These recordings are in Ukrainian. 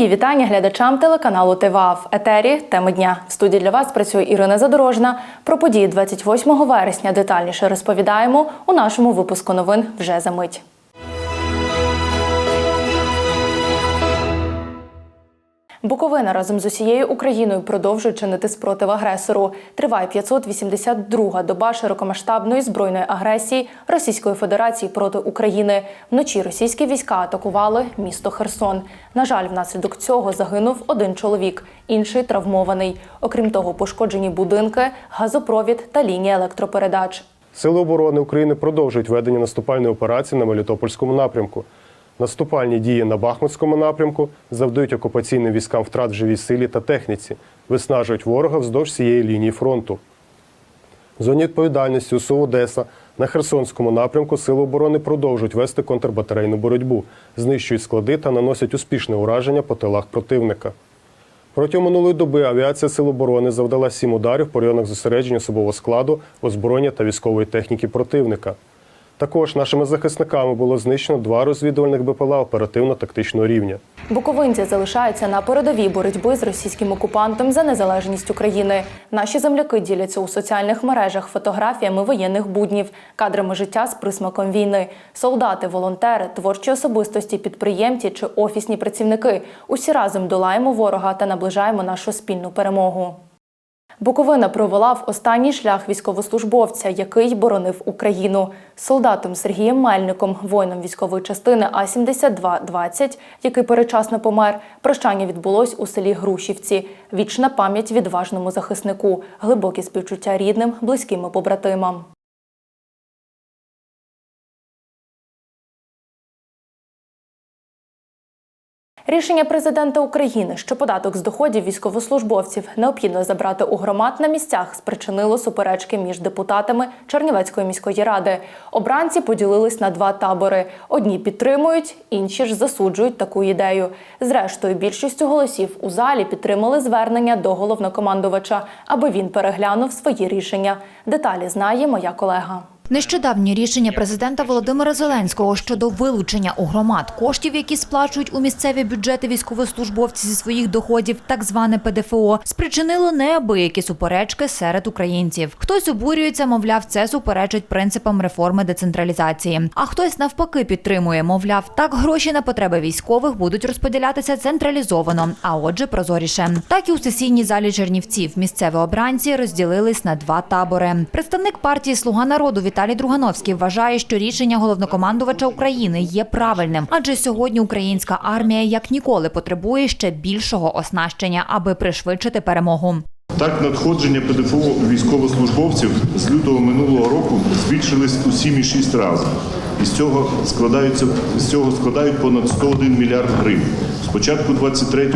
Мої вітання глядачам телеканалу ТВА в етері. Теми дня в студії для вас працює Ірина Задорожна. Про події 28 вересня детальніше розповідаємо у нашому випуску новин вже за мить. Буковина разом з усією Україною продовжує чинити спротив агресору. Триває 582-га доба широкомасштабної збройної агресії Російської Федерації проти України. Вночі російські війська атакували місто Херсон. На жаль, внаслідок цього загинув один чоловік, інший травмований. Окрім того, пошкоджені будинки, газопровід та лінія електропередач. Сили оборони України продовжують ведення наступальної операції на Мелітопольському напрямку. Наступальні дії на Бахмутському напрямку завдають окупаційним військам втрат в живій силі та техніці, виснажують ворога вздовж цієї лінії фронту. В зоні відповідальності УСУ Одеса на Херсонському напрямку Сили оборони продовжують вести контрбатарейну боротьбу, знищують склади та наносять успішне ураження по тилах противника. Протягом минулої доби авіація Сил оборони завдала сім ударів по районах зосередження особового складу, озброєння та військової техніки противника. Також нашими захисниками було знищено два розвідувальних БПЛА оперативно-тактичного рівня. Буковинці залишаються на передовій боротьби з російським окупантом за незалежність України. Наші земляки діляться у соціальних мережах фотографіями воєнних буднів, кадрами життя з присмаком війни. Солдати, волонтери, творчі особистості, підприємці чи офісні працівники. Усі разом долаємо ворога та наближаємо нашу спільну перемогу. Буковина провела в останній шлях військовослужбовця, який боронив Україну. Солдатом Сергієм Мельником, воїном військової частини А-72-20, який перечасно помер, прощання відбулось у селі Грушівці. Вічна пам'ять відважному захиснику, глибокі співчуття рідним, близьким і побратимам. Рішення президента України, що податок з доходів військовослужбовців необхідно забрати у громад на місцях, спричинило суперечки між депутатами Чернівецької міської ради. Обранці поділились на два табори: одні підтримують, інші ж засуджують таку ідею. Зрештою, більшістю голосів у залі підтримали звернення до головнокомандувача, аби він переглянув свої рішення. Деталі знає моя колега. Нещодавнє рішення президента Володимира Зеленського щодо вилучення у громад коштів, які сплачують у місцеві бюджети військовослужбовці зі своїх доходів, так зване ПДФО, спричинило неабиякі суперечки серед українців. Хтось обурюється, мовляв, це суперечить принципам реформи децентралізації. А хтось навпаки підтримує, мовляв, так гроші на потреби військових будуть розподілятися централізовано, а отже, прозоріше. Так і у сесійній залі Чернівців місцеві обранці розділились на два табори. Представник партії Слуга народу Віталій Другановський вважає, що рішення головнокомандувача України є правильним, адже сьогодні українська армія як ніколи потребує ще більшого оснащення, аби пришвидшити перемогу. Так, надходження ПДФО військовослужбовців з лютого минулого року збільшились у 7,6 разів. І з цього складаються з цього складають понад 101 мільярд гривень. З початку 2023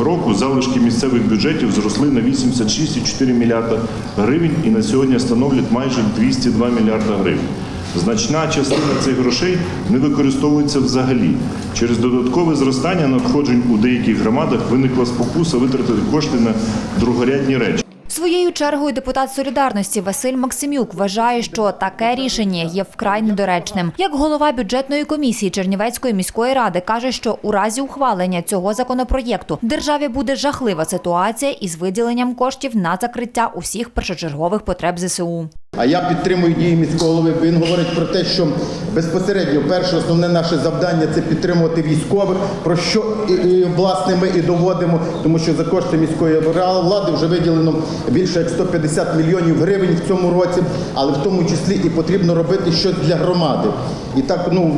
року залишки місцевих бюджетів зросли на 86,4 мільярда гривень і на сьогодні становлять майже 202 мільярда гривень. Значна частина цих грошей не використовується взагалі. Через додаткове зростання надходжень у деяких громадах виникла спокуса витратити кошти на другорядні речі. Своєю чергою депутат солідарності Василь Максимюк вважає, що таке рішення є вкрай недоречним. Як голова бюджетної комісії Чернівецької міської ради каже, що у разі ухвалення цього законопроєкту державі буде жахлива ситуація із виділенням коштів на закриття усіх першочергових потреб ЗСУ. А я підтримую дії міського голови. Він говорить про те, що безпосередньо перше основне наше завдання це підтримувати військових, про що і, і, власне ми і доводимо, тому що за кошти міської влади вже виділено більше як 150 мільйонів гривень в цьому році, але в тому числі і потрібно робити щось для громади. І так ну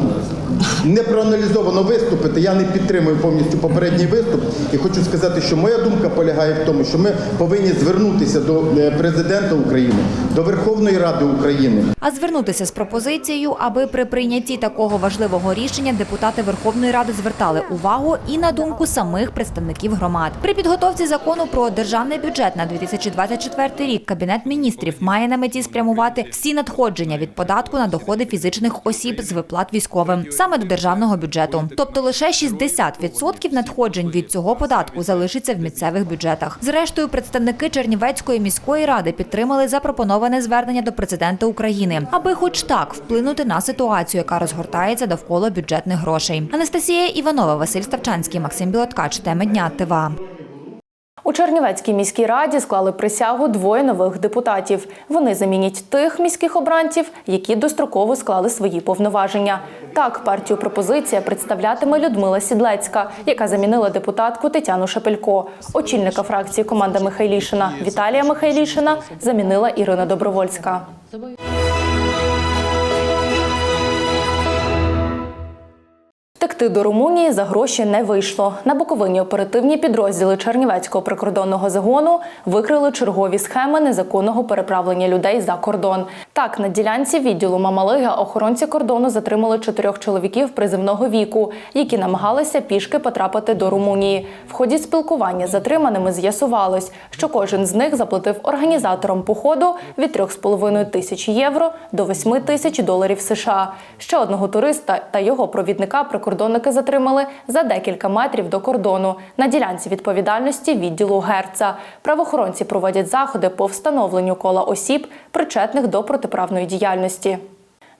не проаналізовано виступити. Я не підтримую повністю попередній виступ. І хочу сказати, що моя думка полягає в тому, що ми повинні звернутися до е, президента України, до Верховної Ради України. А звернутися з пропозицією, аби при прийнятті такого важливого рішення депутати Верховної Ради звертали увагу і на думку самих представників громад. При підготовці закону про державний бюджет на 2024 рік Кабінет міністрів має на меті спрямувати всі надходження від податку на доходи фізичних осіб з виплат військовим. Саме до державного бюджету. Тобто лише 60% надходжень від цього податку залишиться в місцевих бюджетах. Зрештою, представники Чернівецької міської ради підтримали запропоноване звернення до президента України, аби, хоч так, вплинути на ситуацію, яка розгортається довкола бюджетних грошей. Анастасія Іванова, Василь Ставчанський, Максим Білоткач. Теми дня ТВА. У Чернівецькій міській раді склали присягу двоє нових депутатів. Вони замінять тих міських обранців, які достроково склали свої повноваження. Так, партію пропозиція представлятиме Людмила Сідлецька, яка замінила депутатку Тетяну Шепелько. Очільника фракції команда Михайлішина Віталія Михайлішина замінила Ірина Добровольська. Втекти до Румунії за гроші не вийшло. На Буковині оперативні підрозділи Чернівецького прикордонного загону викрили чергові схеми незаконного переправлення людей за кордон. Так, на ділянці відділу Мамалига охоронці кордону затримали чотирьох чоловіків призивного віку, які намагалися пішки потрапити до Румунії. В ході спілкування з затриманими з'ясувалось, що кожен з них заплатив організаторам походу від 3,5 тисяч євро до 8 тисяч доларів США. Ще одного туриста та його провідника прикордонники затримали за декілька метрів до кордону на ділянці відповідальності відділу Герца. Правоохоронці проводять заходи по встановленню кола осіб, причетних до протиправної діяльності.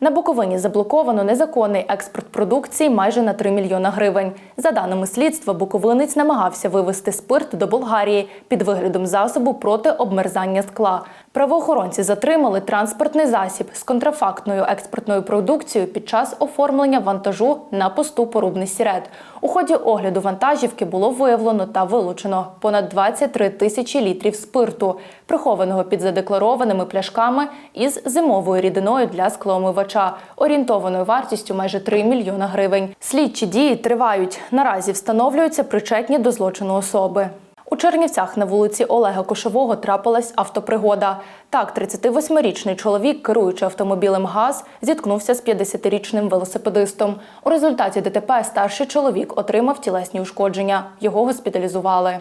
На Буковині заблоковано незаконний експорт продукції майже на 3 мільйона гривень. За даними слідства, буковинець намагався вивезти спирт до Болгарії під виглядом засобу проти обмерзання скла. Правоохоронці затримали транспортний засіб з контрафактною експортною продукцією під час оформлення вантажу на посту порубний сірет. У ході огляду вантажівки було виявлено та вилучено понад 23 тисячі літрів спирту, прихованого під задекларованими пляшками із зимовою рідиною для склоомивача, орієнтованою вартістю майже 3 мільйона гривень. Слідчі дії тривають. Наразі встановлюються причетні до злочину особи. Чернівцях на вулиці Олега Кошового трапилась автопригода. Так, 38-річний чоловік, керуючи автомобілем ГАЗ, зіткнувся з 50-річним велосипедистом. У результаті ДТП старший чоловік отримав тілесні ушкодження. Його госпіталізували.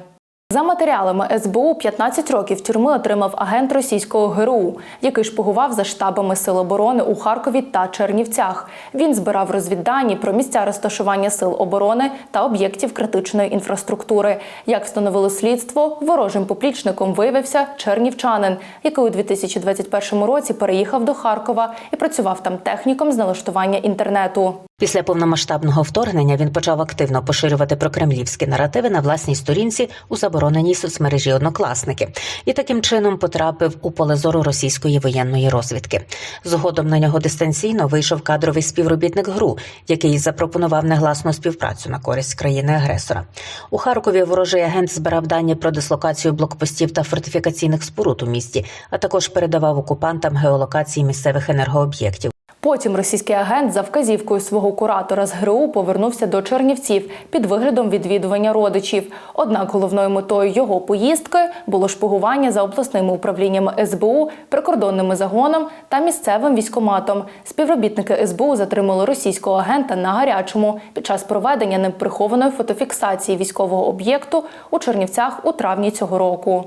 За матеріалами СБУ 15 років тюрми отримав агент російського ГРУ, який шпигував за штабами Сил оборони у Харкові та Чернівцях. Він збирав розвіддані про місця розташування сил оборони та об'єктів критичної інфраструктури. Як встановило слідство, ворожим поплічником виявився чернівчанин, який у 2021 році переїхав до Харкова і працював там техніком з налаштування інтернету. Після повномасштабного вторгнення він почав активно поширювати прокремлівські наративи на власній сторінці у забороненій соцмережі однокласники і таким чином потрапив у поле зору російської воєнної розвідки. Згодом на нього дистанційно вийшов кадровий співробітник ГРУ, який запропонував негласну співпрацю на користь країни-агресора. У Харкові ворожий агент збирав дані про дислокацію блокпостів та фортифікаційних споруд у місті, а також передавав окупантам геолокації місцевих енергооб'єктів. Потім російський агент за вказівкою свого куратора з ГРУ повернувся до Чернівців під виглядом відвідування родичів. Однак головною метою його поїздки було шпигування за обласними управліннями СБУ, прикордонними загоном та місцевим військоматом. Співробітники СБУ затримали російського агента на гарячому під час проведення ним прихованої фотофіксації військового об'єкту у Чернівцях у травні цього року.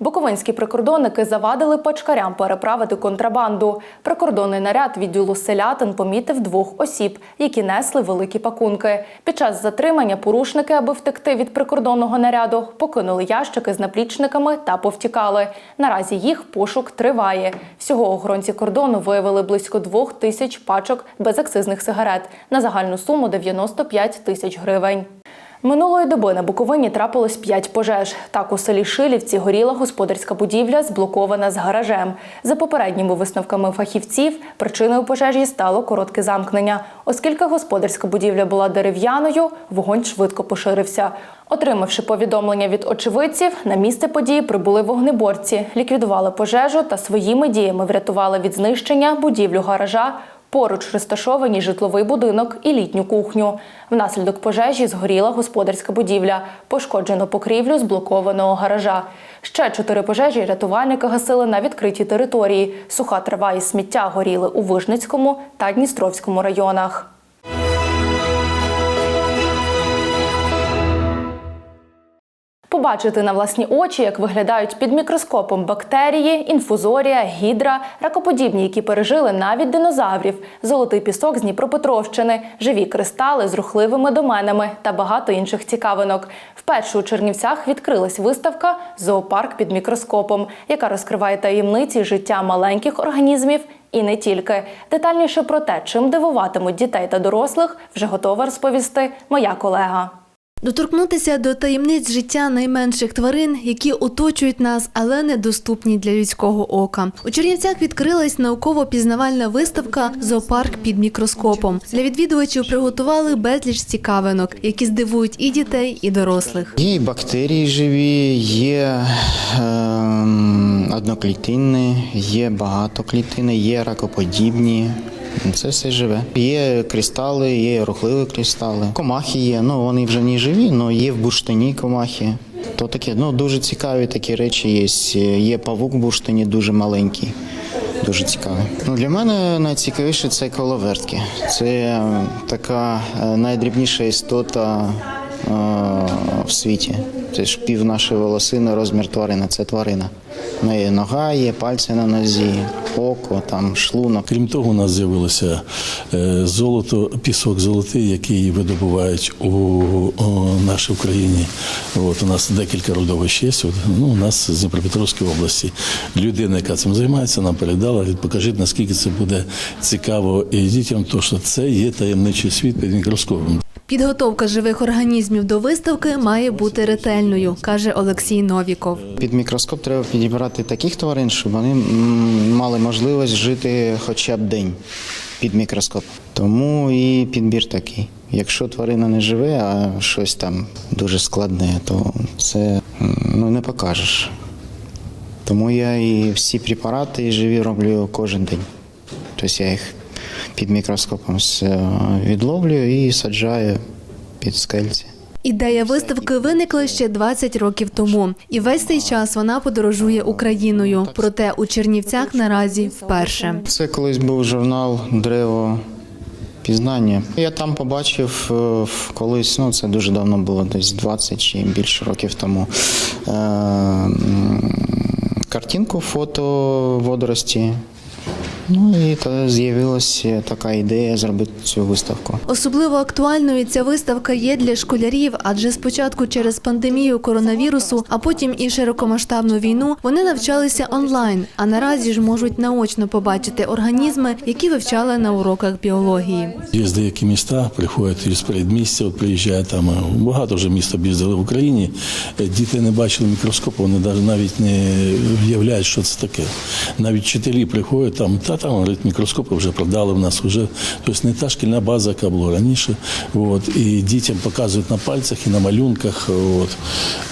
Буковинські прикордонники завадили пачкарям переправити контрабанду. Прикордонний наряд відділу селятин помітив двох осіб, які несли великі пакунки. Під час затримання порушники, аби втекти від прикордонного наряду, покинули ящики з наплічниками та повтікали. Наразі їх пошук триває. Всього охоронці кордону виявили близько двох тисяч пачок безакцизних сигарет на загальну суму 95 тисяч гривень. Минулої доби на Буковині трапилось п'ять пожеж. Так у селі Шилівці горіла господарська будівля, зблокована з гаражем. За попередніми висновками фахівців, причиною пожежі стало коротке замкнення. Оскільки господарська будівля була дерев'яною, вогонь швидко поширився. Отримавши повідомлення від очевидців, на місце події прибули вогнеборці, ліквідували пожежу та своїми діями врятували від знищення будівлю гаража. Поруч розташовані житловий будинок і літню кухню. Внаслідок пожежі згоріла господарська будівля, пошкоджено покрівлю зблокованого гаража. Ще чотири пожежі рятувальники гасили на відкритій території. Суха трава і сміття горіли у Вижницькому та Дністровському районах. Побачити на власні очі, як виглядають під мікроскопом бактерії, інфузорія, гідра, ракоподібні, які пережили навіть динозаврів, золотий пісок з Дніпропетровщини, живі кристали з рухливими доменами та багато інших цікавинок. Вперше у Чернівцях відкрилась виставка Зоопарк під мікроскопом, яка розкриває таємниці життя маленьких організмів і не тільки. Детальніше про те, чим дивуватимуть дітей та дорослих, вже готова розповісти моя колега. Доторкнутися до таємниць життя найменших тварин, які оточують нас, але недоступні для людського ока. У Чернівцях відкрилась науково-пізнавальна виставка Зоопарк під мікроскопом. Для відвідувачів приготували безліч цікавинок, які здивують і дітей, і дорослих. Є бактерії живі, є ем, одноклітинні, є багатоклітини, є ракоподібні. Це все живе. Є кристали, є рухливі кристали. Комахи є. Ну вони вже не живі, але є в бурштині комахи. То таке, ну дуже цікаві такі речі є. Є павук в бурштині дуже маленький. Дуже цікавий. Ну, для мене найцікавіше це коловертки. Це така е, найдрібніша істота е, в світі. Це ж пів нашої волосини, розмір тварини. Це тварина. В неї нога є, пальці на нозі, око, там шлунок. Крім того, у нас з'явилося е, золото, пісок золотий, який видобувають у, у нашій Україні. От у нас декілька родовищ є. От, ну, у нас з Дніпропетровської області. Людина, яка цим займається, нам передала. Покажіть, наскільки це буде цікаво і дітям, то що це є таємничий світ під мікроскопом. Підготовка живих організмів до виставки має бути ретельною, каже Олексій Новіков. Під мікроскоп треба підібрати таких тварин, щоб вони мали можливість жити хоча б день під мікроскоп. Тому і підбір такий. Якщо тварина не живе, а щось там дуже складне, то це ну, не покажеш. Тому я і всі препарати живі роблю кожен день. Тобто я їх під мікроскопом з- відловлюю і саджаю під скельці. Ідея виставки виникла ще 20 років тому, і весь цей час вона подорожує Україною. Проте у Чернівцях наразі вперше. Це колись був журнал Древо пізнання. Я там побачив е, колись, ну це дуже давно було, десь 20 чи більше років тому. е, Картинку, фото водорості. Ну і тоді з'явилася така ідея зробити цю виставку. Особливо актуальною ця виставка є для школярів, адже спочатку через пандемію коронавірусу, а потім і широкомасштабну війну вони навчалися онлайн, а наразі ж можуть наочно побачити організми, які вивчали на уроках біології. Є деякі міста, приходять із передмістя, от приїжджають там. е, Багато вже міст об'їздили в Україні. Е, Діти не бачили мікроскопу, вони навіть не уявляють, що це таке. Навіть вчителі приходять там, та там говорить, мікроскопи вже продали в нас вже. Тобто не та шкільна база, яка була раніше. От, і дітям показують на пальцях і на малюнках. От.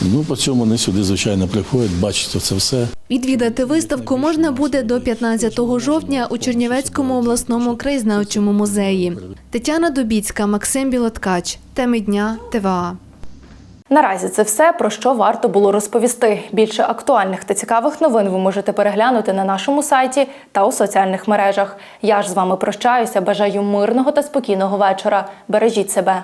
Ну, по цьому вони сюди, звичайно, приходять, бачать це все. Відвідати виставку можна буде до 15 жовтня у Чернівецькому обласному краєзнавчому музеї. Тетяна Дубіцька, Максим Білоткач. Теми дня ТВА. Наразі це все про що варто було розповісти. Більше актуальних та цікавих новин ви можете переглянути на нашому сайті та у соціальних мережах. Я ж з вами прощаюся. Бажаю мирного та спокійного вечора. Бережіть себе.